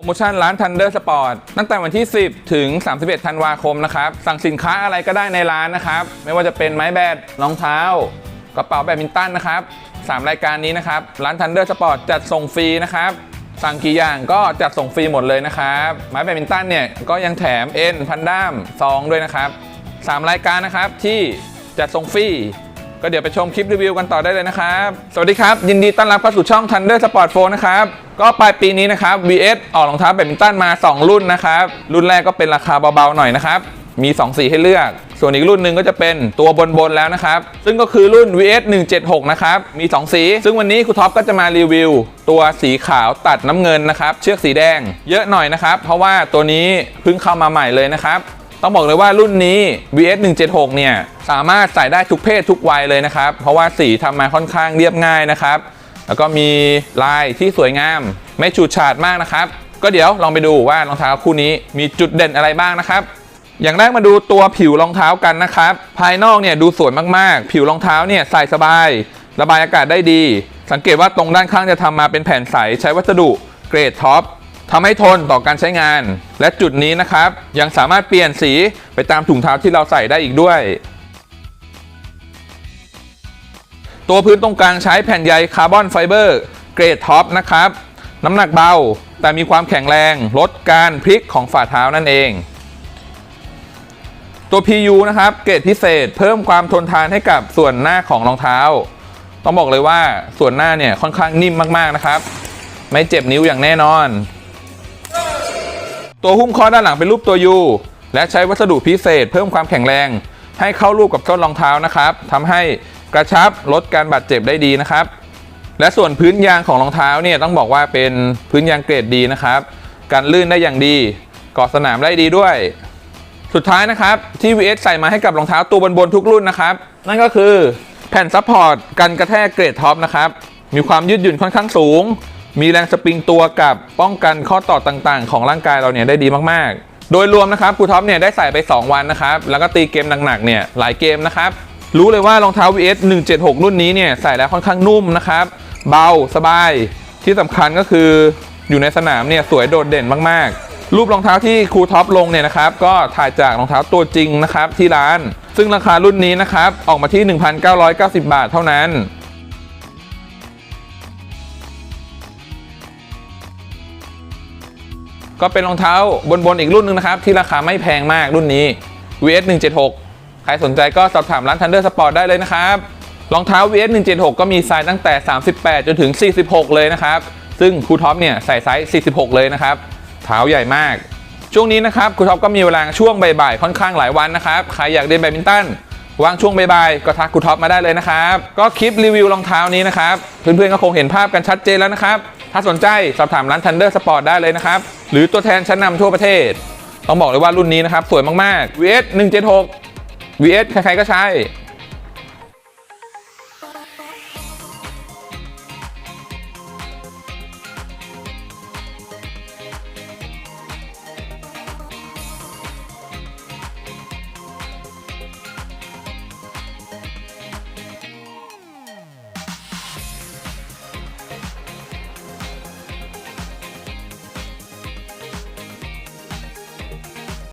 โปรโมชั่นร้าน Thunder Sport ตั้งแต่วันที่ 10 ถึง 31 ธันวาคมนะครับ สั่งสินค้าอะไรก็ได้ในร้านนะครับ ไม่ว่าจะเป็นไม้แบดรองเท้ากระเป๋าแบดมินตันนะครับ 3 รายการนี้นะครับ ร้าน Thunder Sport จัดส่งฟรีนะครับ สั่งกี่อย่างก็จัดส่งฟรีหมดเลยนะครับ ไม้แบดมินตันเนี่ยก็ยังแถมเอ็นพันด้ามซองด้วยนะครับ 3 รายการนะครับที่จัดส่งฟรี ก็เดี๋ยวไปชมคลิปรีวิวกันต่อได้เลยนะครับ สวัสดีครับ ยินดีต้อนรับเข้าสู่ช่อง Thunder Sport 4 นะครับ ก็ปลายปีนี้นะครับ VS ออกรองเท้าแบดมินตันมา 2 รุ่นนะครับ รุ่นแรกก็เป็นราคาเบาๆหน่อยนะครับ มี 2 สีให้เลือก ส่วนอีกรุ่นหนึ่งก็จะเป็นตัวบนๆแล้วนะครับ ซึ่งก็คือรุ่น VS 176 นะครับ มี 2 สี ซึ่งวันนี้ครูท็อปก็จะมารีวิว ตัวสีขาวตัดน้ำเงินนะครับ เชือกสีแดง เยอะหน่อยนะครับ เพราะว่าตัวนี้เพิ่งเข้ามาใหม่เลยนะครับ ต้องบอกเลยว่ารุ่นนี้ VS 176เนี่ยสามารถใส่ได้ทุกเพศทุกวัยเลยนะครับ เพราะว่าสีทำมาค่อนข้างเรียบง่ายนะครับ แล้วก็มีลายที่สวยงาม ไม่ฉูดฉาดมากนะครับ ก็เดี๋ยวลองไปดูว่ารองเท้าคู่นี้มีจุดเด่นอะไรบ้างนะครับ อย่างแรกมาดูตัวผิวรองเท้ากันนะครับ ภายนอกเนี่ยดูสวยมากๆ ผิวรองเท้าเนี่ยใส่สบาย ระบายอากาศได้ดี สังเกตว่าตรงด้านข้างจะทำมาเป็นแผ่นใสใช้วัสดุเกรดท็อป ทำให้ทนต่อการใช้งาน และจุดนี้นะครับ ยังสามารถเปลี่ยนสีไปตามถุงเท้าที่เราใส่ได้อีกด้วย ตัวพื้นตรงกลางใช้แผ่นใยคาร์บอนไฟเบอร์เกรดท็อปนะครับ น้ำหนักเบา แต่มีความแข็งแรง ลดการพลิกของฝ่าเท้านั่นเอง ตัว PU นะครับเกรดพิเศษเพิ่มความทนทานให้กับส่วนหน้าของรองเท้า ต้องบอกเลยว่าส่วนหน้าเนี่ยค่อนข้างนิ่มมากๆนะครับ ไม่เจ็บนิ้วอย่างแน่นอน ตัวหุ้มข้อด้านหลังเป็นรูปตัว U และใช้วัสดุพิเศษ เพิ่มความแข็งแรง ให้เข้ารูปกับส้นรองเท้านะครับทำให้กระชับลดการบาดเจ็บได้ดีนะครับ และส่วนพื้นยางของรองเท้าเนี่ยต้องบอกว่าเป็นพื้นยางเกรดดีนะครับการลื่นได้อย่างดีเกาะสนามได้ดีด้วย สุดท้ายนะครับที่ VS ใส่มาให้กับรองเท้าตัวบนๆทุกรุ่นนะครับ นั่นก็คือแผ่นซัพพอร์ตกันกระแทกเกรดท็อปนะครับมีความยืดหยุ่นค่อนข้างสูง มีแรงสปริงตัวกับป้องกันข้อต่อต่างๆ ของร่างกายเราเนี่ยได้ดีมากๆ โดยรวมนะครับครูท็อปเนี่ยได้ใส่ไป 2 วันนะครับ แล้วก็ตีเกมหนักๆเนี่ยหลายเกมนะครับ รู้เลยว่ารองเท้า VS 176 รุ่นนี้เนี่ยใส่แล้วค่อนข้างนุ่มนะครับ เบาสบาย ที่สำคัญก็คืออยู่ในสนามเนี่ยสวยโดดเด่นมากๆรูปรองเท้าที่ครูท็อปลงเนี่ยนะครับก็ถ่ายจากรองเท้าตัวจริงนะครับที่ร้าน ซึ่งราคารุ่นนี้นะครับออกมาที่ 1,990 บาทเท่านั้น ก็เป็นรองเท้าบนๆอีกรุ่นหนึงนะครับ ที่ราคาไม่แพงมากรุ่นนี้ VS 176ใครสนใจก็สอบถามร้าน Thunder Sport ได้เลยนะครับรองเท้า VS 176ก็มีไซส์ตั้งแต่ 38 จนถึง 46 เลยนะครับ ซึ่งครูท็อปเนี่ยใส่ไซส์ 46 เลยนะครับ เท้าใหญ่มาก ช่วงนี้นะครับครูท็อปก็มีเวลาช่วงบ่ายๆค่อนข้างหลายวันนะครับ ใครอยากเล่นแบดมินตันว่างช่วงบ่ายๆก็ทักครูท็อปมาได้เลยนะครับ ก็คลิปรีวิวรองเท้านี้นะครับ เพื่อนๆก็คงเห็นภาพกันชัดเจนแล้วนะครับ ถ้าสนใจสอบถามร้าน Thunder Sport ได้เลยนะครับ หรือตัวแทนชั้นนำทั่วประเทศ ต้องบอกเลยว่ารุ่นนี้นะครับ สวยมากๆ VS 176 VS ใครๆก็ใช้